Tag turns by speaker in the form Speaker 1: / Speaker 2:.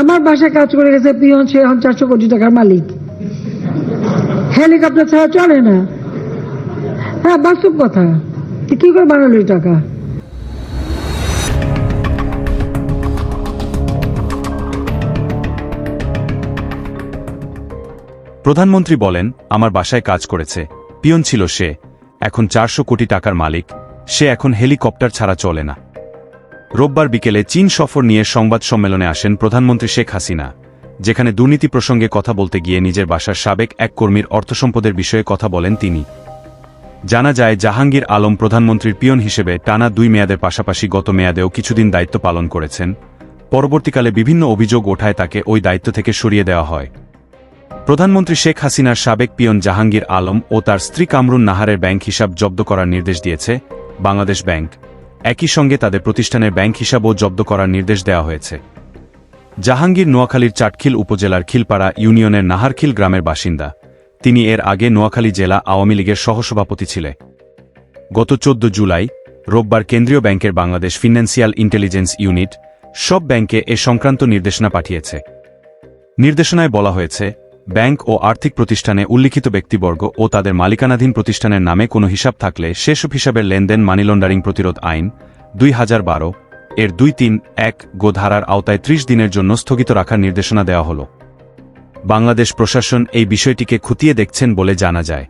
Speaker 1: আমার বাসায় কাজ করে গেছে পিয়ন, সে এখন চারশো কোটি টাকার মালিক। হেলিকপ্টার ছাড়া চলে না। হ্যাঁ বাস্তব কথা। কি করে বানালো টাকা?
Speaker 2: প্রধানমন্ত্রী বলেন, আমার বাসায় কাজ করেছে। পিয়ন ছিল সে। এখন চারশো কোটি টাকার মালিক। সে এখন হেলিকপ্টার ছাড়া চলে না। রোববার বিকেলে চীন সফর নিয়ে সংবাদ সম্মেলনে আসেন প্রধানমন্ত্রী শেখ হাসিনা, যেখানে দুর্নীতি প্রসঙ্গে কথা বলতে গিয়ে নিজের বাসার সাবেক এক কর্মীর অর্থসম্পদের বিষয়ে কথা বলেন তিনি। জানা যায়, জাহাঙ্গীর আলম প্রধানমন্ত্রীর পিয়ন হিসেবে টানা দুই মেয়াদের পাশাপাশি গত মেয়াদেও কিছুদিন দায়িত্ব পালন করেছেন। পরবর্তীকালে বিভিন্ন অভিযোগ ওঠায় তাকে ওই দায়িত্ব থেকে সরিয়ে দেওয়া হয়। প্রধানমন্ত্রী শেখ হাসিনার সাবেক পিয়ন জাহাঙ্গীর আলম ও তার স্ত্রী কামরুন নাহারের ব্যাংক হিসাব জব্দ করার নির্দেশ দিয়েছে বাংলাদেশ ব্যাংক। একই সঙ্গে তাদের প্রতিষ্ঠানের ব্যাংক হিসাবও জব্দ করার নির্দেশ দেওয়া হয়েছে। জাহাঙ্গীর নোয়াখালীর চাটখিল উপজেলার খিলপাড়া ইউনিয়নের নাহারখিল গ্রামের বাসিন্দা। তিনি এর আগে নোয়াখালী জেলা আওয়ামী লীগের সহসভাপতি ছিলেন গত চোদ্দ জুলাই, রোববার কেন্দ্রীয় ব্যাংকের বাংলাদেশ ফিনান্সিয়াল ইন্টেলিজেন্স ইউনিট সব ব্যাংকে এ সংক্রান্ত নির্দেশনা পাঠিয়েছে। নির্দেশনায় বলা হয়েছে ব্যাংক ও আর্থিক প্রতিষ্ঠানে উল্লিখিত ব্যক্তিবর্গ ও তাদের মালিকানাধীন প্রতিষ্ঠানের নামে কোনো হিসাব থাকলে সেসব হিসাবের লেনদেন মানি লন্ডারিং প্রতিরোধ আইন দুই হাজার বারো এর দুই তিন এক গো ধারার আওতায় ত্রিশ দিনের জন্য স্থগিত রাখার নির্দেশনা দেওয়া হল। বাংলাদেশ প্রশাসন এই বিষয়টিকে খুঁটিয়ে দেখছেন বলে জানা যায়।